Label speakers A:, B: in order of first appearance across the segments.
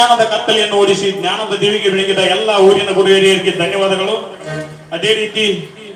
A: ಅಜ್ಞಾನದ ಕತ್ತಲೆಯನ್ನು ಓಡಿಸಿ ಜ್ಞಾನದ ದಿವಿಗೆ ಬೆಳಗಿದ ಎಲ್ಲ ಊರಿನ ಗುರು ಹಿರಿಯರಿಗೆ ಧನ್ಯವಾದಗಳು. ಅದೇ ರೀತಿ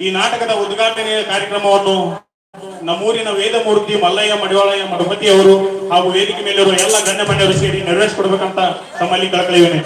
A: ಈ ನಾಟಕದ ಉದ್ಘಾಟನೆಯ ಕಾರ್ಯಕ್ರಮವನ್ನು ನಮ್ಮೂರಿನ ವೇದಮೂರ್ತಿ ಮಲ್ಲಯ್ಯ ಮಡಿವಾಳಯ್ಯ ಮಠಪತಿ ಅವರು ಹಾಗೂ ವೇದಿಕೆ ಮೇಲಿರುವ ಎಲ್ಲ ಗಣ್ಯಮಾನ್ಯರು ಸೇರಿ ನೆರವೇರಿಸಿಕೊಡ್ಬೇಕಂತ ತಮ್ಮಲ್ಲಿ
B: ಕನ್ನಡನುಡಿ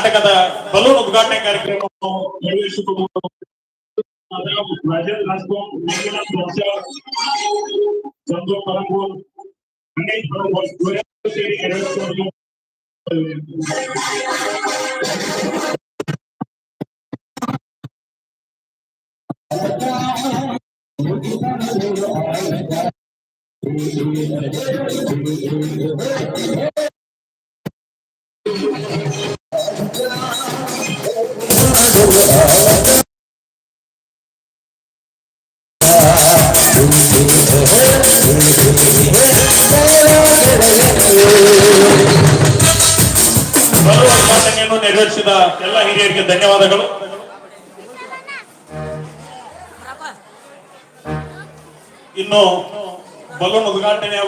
A: ನಾಟಕದ ಬಲೂನ್ ಉದ್ಘಾಟನೆ ಕಾರ್ಯಕ್ರಮವನ್ನು ನೆರವೇರಿಸಿಕೊಂಡು ರಾಜೇಂದ್ರ ರಾಜ್ಕೋಟ್, ಮಂಜುನಾಥ್ ವತ್ಸಲ, ಚಂದು ಪರಂಗೂರ್, ಗಣೇಶ್ ಪರಂಗೂರ್, ಇವರೆಲ್ಲರೂ ಸೇರಿ ಉದ್ಘಾಟನೆಯನ್ನು ನೆರವೇರಿಸಿದ ಎಲ್ಲ ಹಿರಿಯರಿಗೆ ಧನ್ಯವಾದಗಳು. ಇನ್ನು ಬಲೂನ್ ಉದ್ಘಾಟನೆ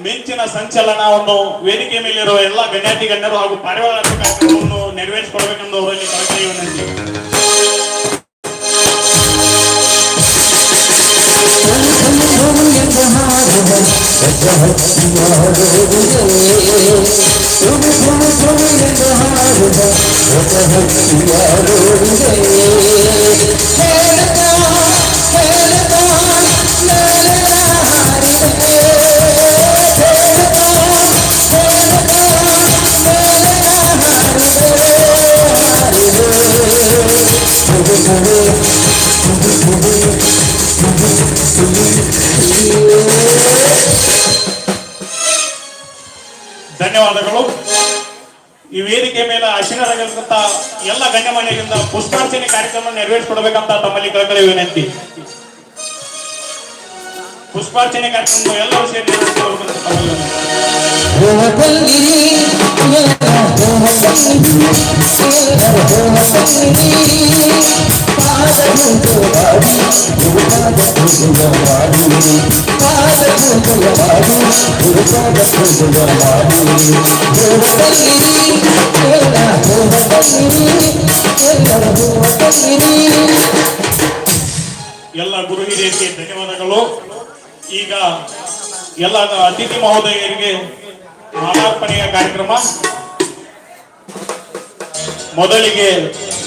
A: ಮಿಂಚಿನ ಸಂಚಲನವನ್ನು ವೇದಿಕೆ ಮೇಲಿರುವ ಎಲ್ಲ ಗಣ್ಯಾತಿ ಗಣ್ಯರು ಹಾಗೂ ಪಾರಿವಾಳ ಕಾರ್ಯಕ್ರಮವನ್ನು ನೆರವೇರಿಸಿಕೊಳ್ಬೇಕೆಂದು ಅವರಲ್ಲಿ ಕಳಕಳಿ ವಿನಂತಿ ಧನ್ಯವಾದಗಳು. ಈ ವೇದಿಕೆ ಮೇಲೆ ಆಶೀರ್ವಾದಗಳಿಂದ ಎಲ್ಲ ಗಣ್ಯಮಾನ್ಯರಿಂದ ಪುಷ್ಪಾರ್ಚನೆ ಕಾರ್ಯಕ್ರಮ ನೆರವೇರಿಸಿಕೊಡ್ಬೇಕಂತ ತಮ್ಮಲ್ಲಿ ಕಳಕಳಿ ವಿನಂತಿ. ಪುಷ್ಪಾರ್ಚನೆ ಕಾರ್ಯಕ್ರಮ ಎಲ್ಲರೂ ಸೇರಿ ವಿನಂತಿ. ಎಲ್ಲ ಗುರು ಹಿರಿಯರಿಗೆ ಧನ್ಯವಾದಗಳು ಈಗ ಎಲ್ಲ ಅತಿಥಿ ಮಹೋದಯರಿಗೆ ಮಾಲಾರ್ಪಣೆಯ ಕಾರ್ಯಕ್ರಮ ಮೊದಲಿಗೆ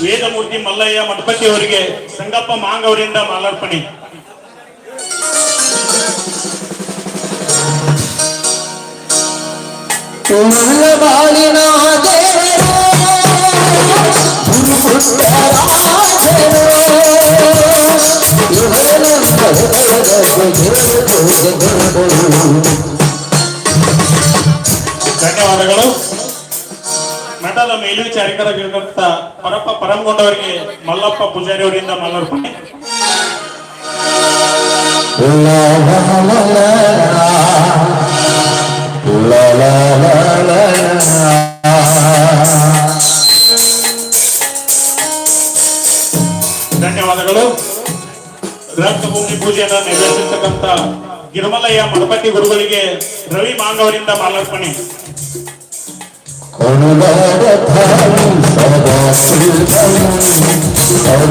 A: ವೇದಮೂರ್ತಿ ಮಲ್ಲಯ್ಯ ಮಠಪತಿ ಅವರಿಗೆ ಸಂಗಪ್ಪ ಮಾಂಗ್ ಅವರಿಂದ ಮಾಲಾರ್ಪಣೆ
B: ಬಾಳಿನ ದೇವರು ಗುರು ಪುಟ್ಟರಾಜರು
A: ಧನ್ಯವಾದಗಳು ಮಠದ ಮೇಲ್ವಿಚಾರಕರಾಗಿರುವಂತ ಪರಪ್ಪ ಪರಮಗೊಂಡವರಿಗೆ ಮಲ್ಲಪ್ಪ ಪೂಜಾರಿ ಅವರಿಂದ ಮಾಲಾರ್ಪಣೆ ಧನ್ಯವಾದಗಳು ರಕ್ತಭೂಮಿ ಪೂಜೆಯನ್ನು ನೆರವೇರಿಸಿರ್ತಕ್ಕಂಥ ಗಿರಿಮಲಯ್ಯ ಮಠಪತಿ ಗುರುಗಳಿಗೆ ರವಿ ಮಾಂಗ್ ಅವರಿಂದ ಮಾಲಾರ್ಪಣೆ
B: ಕರುಣಾದ ತಾಯಿ ಸದಾ ಸಿದ್ಧನು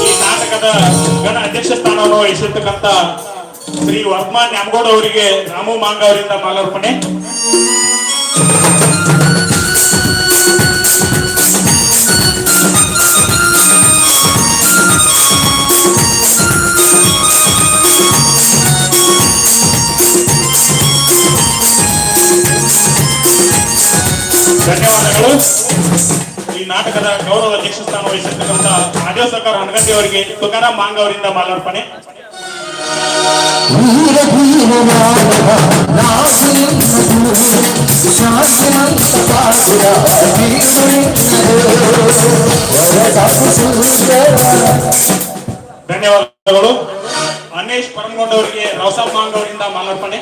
A: ಈ ನಾಟಕದ ಗಣ ಅಧ್ಯಕ್ಷ ಸ್ಥಾನವನ್ನು ವಹಿಸಿರ್ತಕ್ಕಂಥ ಶ್ರೀ ವರ್ಧಮಾನ್ ನ್ಯಾಮಗೌಡ ಅವರಿಗೆ ರಾಮು ಮಾಂಗ ಅವರಿಂದ ಮಾಲಾರ್ಪಣೆ ಿ. ನಾಟಕದ ಗೌರವ ಅಧ್ಯಕ್ಷ ಸ್ಥಾನ ವಹಿಸಿರ್ತಕ್ಕಂಥ ಆದೇಶ ಸರ್ಕಾರ ಹಣಗಟ್ಟಿ ಅವರಿಗೆ ತುಕಾರಾಮ್ ಮಾಂಗ ಅವರಿಂದ ಮಾಲಾರ್ಪಣೆ. ಧನ್ಯವಾದಗಳು. ಅನೇಶ್ ಪರಮಗೊಂಡವರಿಗೆ ರೌಸಾಬ್ ಮಾಂಗ್ ಅವರಿಂದ ಮಾಲಾರ್ಪಣೆ.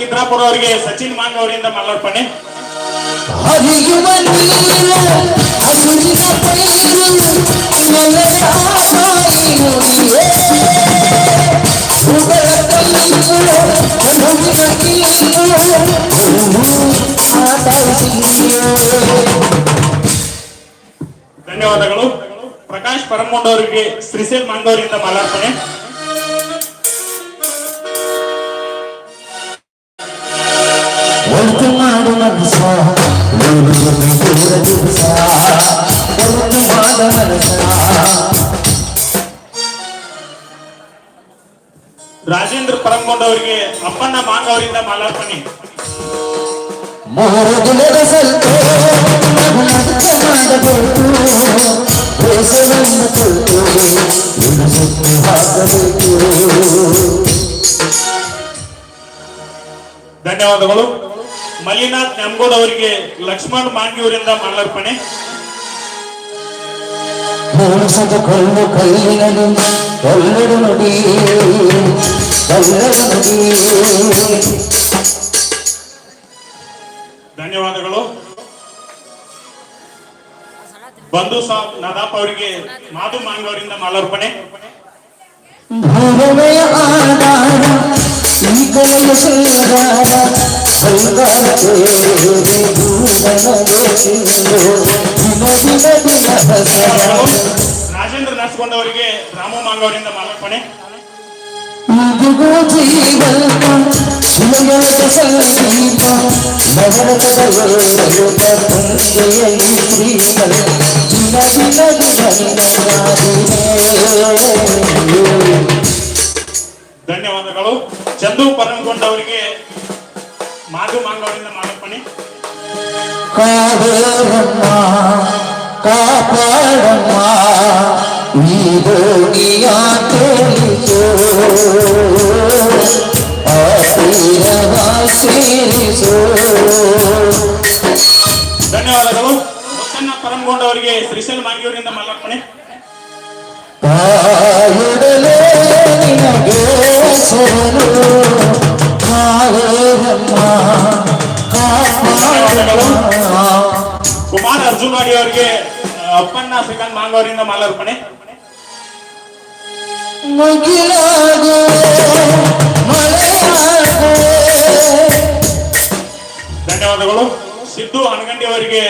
A: ಕಿದ್ರಾಪುರ ಅವರಿಗೆ ಸಚಿನ್ ಮಾಂಗ್ ಅವರಿಂದ ಮಾಲಾರ್ಪಣೆ ಧನ್ಯವಾದಗಳು. ಪ್ರಕಾಶ್ ಪರಮಗೊಂಡ ಅವರಿಗೆ ಶ್ರೀಸೇಲ್ ಮಾಂಗ್ ಮಾಲಾರ್ಪಣೆ ರಾಜೇಂದ್ರ ಪರಂಗೊಂಡ ಅವರಿಗೆ ಅಪ್ಪಣ್ಣ ಮಾಂಗ ಅವರಿಂದ ಮಾಲಾರ್ಪಣೆ. ಧನ್ಯವಾದಗಳು. ಮಲ್ಲಿನಾಥ್ ನ್ಯಾಮಗೋಡ್ ಅವರಿಗೆ ಲಕ್ಷ್ಮಣ್ ಮಾಂಗಿ ಅವರಿಂದ ಮಾಲಾರ್ಪಣೆ.
B: ಮೋಸದ ಕಲ್ಲು ಕಲ್ಲಿನದು ಕಲ್ಲಡು ನುಡಿ ಕಲ್ಲಡು ನುಡಿ
A: ಧನ್ಯವಾದಗಳು. ಬಂಧು ಸಾಬ್ ನದಾಪ್ ಅವರಿಗೆ ಮಾಧು ಮಾಂಗವರಿಂದ ಮಾಲಾರ್ಪಣೆ.
B: ಭೂಮಿಯ ಆಧಾರ ಈ ಕಲೆಯ ಶೃಂಗಾರ ಶೃಂಗಾರಕ್ಕೆ
A: ರಾಜೇಂದ್ರ ನರ್ಸ್ಕೊಂಡ್ ಅವರಿಗೆ ರಾಮು ಮಾಂಗ್ ಅವರಿಂದ ಮಾಲಾರ್ಪಣೆ ಧನ್ಯವಾದಗಳು. ಚಂದು ಪರಮಗೊಂಡವರಿಗೆ ಮಾಧು ಮಾಂಗ್ ಅವರಿಂದ ಮಾಲಾರ್ಪಣೆ
B: ಭೂಮಿಯ ತೋರಿಸೋ ಆ ತೀರವ ಸೇರಿಸೋ
A: ಧನ್ಯವಾದಗಳು. ಮುತ್ತಣ್ಣ ಪರಮಗೊಂಡ ಅವರಿಗೆ ಶ್ರೀಶೈಲ್ ಮಾಂಗಿ ಅವರಿಂದ ಮಾಲಾರ್ಪಣೆ.
B: ಕಾಯುಡಲೇ ನಿನಗೆ ಸೋಲು. ಕಾವೇರಮ್ಮ
A: ಕುಮಾರ್ ಅರ್ಜುನವಾಡಿ ಅವರಿಗೆ ಅಪ್ಪಣ್ಣ ಶ್ರೀಕಾಂತ್ ಮಾಂಗವರಿಂದ ಮಾಲಾರ್ಪಣೆ. ಧನ್ಯವಾದಗಳು. ಸಿದ್ದು ಅನಗಂಡಿ ಅವರಿಗೆ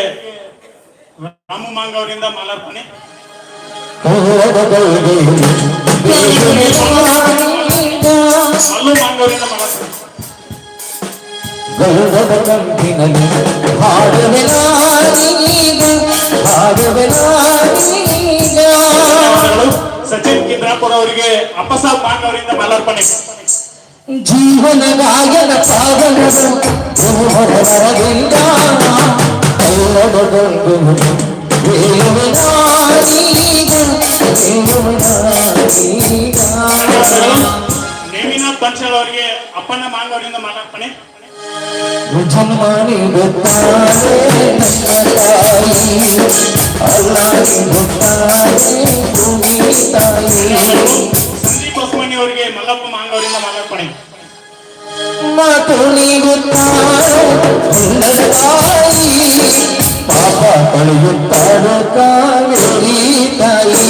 A: ರಾಮು ಮಾಂಗವರಿಂದ ಮಾಲಾರ್ಪಣೆ. ಅಲ್ಲು ಮಾಂಗ್ ಅವರಿಂದ ಮಾಲಾರ್ಪಣೆ.
B: ಗೌರವ ಹಾಡುವೆನಾನೀಗ
A: ಧನ್ಯವಾದಗಳು ಸಚಿನ್ ಕಿಂದ್ರಾಪುರ ಅವರಿಗೆ ಅಪ್ಪಸಾಬ್ ಪಾಂಡವರಿಂದ ಮಾಲಾರ್ಪಣೆ
B: ಜೀವನ ಗಾಯನ
A: ಧನ್ಯವಾದಗಳು ನೇಮಿನಾಥ್ ಬನ್ಶಾಲ್ ಅವರಿಗೆ ಅಪ್ಪಣ್ಣ ಮಾಂಗ್ ಅವರಿಂದ ಮಾಲಾರ್ಪಣೆ
B: ಜನ್ಮನಿ ಗೊತ್ತಾನೆ ನನ್ನ ತಾಯಿ ಅಲ್ಲಾಡಿ ಗೊತ್ತಾನೆ ಭೂಮಿ ತಾಯಿ
A: ಸಂದೀಪ್ ಹೊಸಮನಿ ಅವರಿಗೆ ಮಲ್ಲಪ್ಪ ಮಾಂಗ್ ಅವರಿಂದ ಮಾಲಾರ್ಪಣೆ
B: ಮಾತು ನೀ ಗೊತ್ತಾನೆ ನನ್ನ ತಾಯಿ ಪಾಪ ಕಳೆಯುತ್ತಾಳು ಕಾವೇರಿ ತಾಯಿ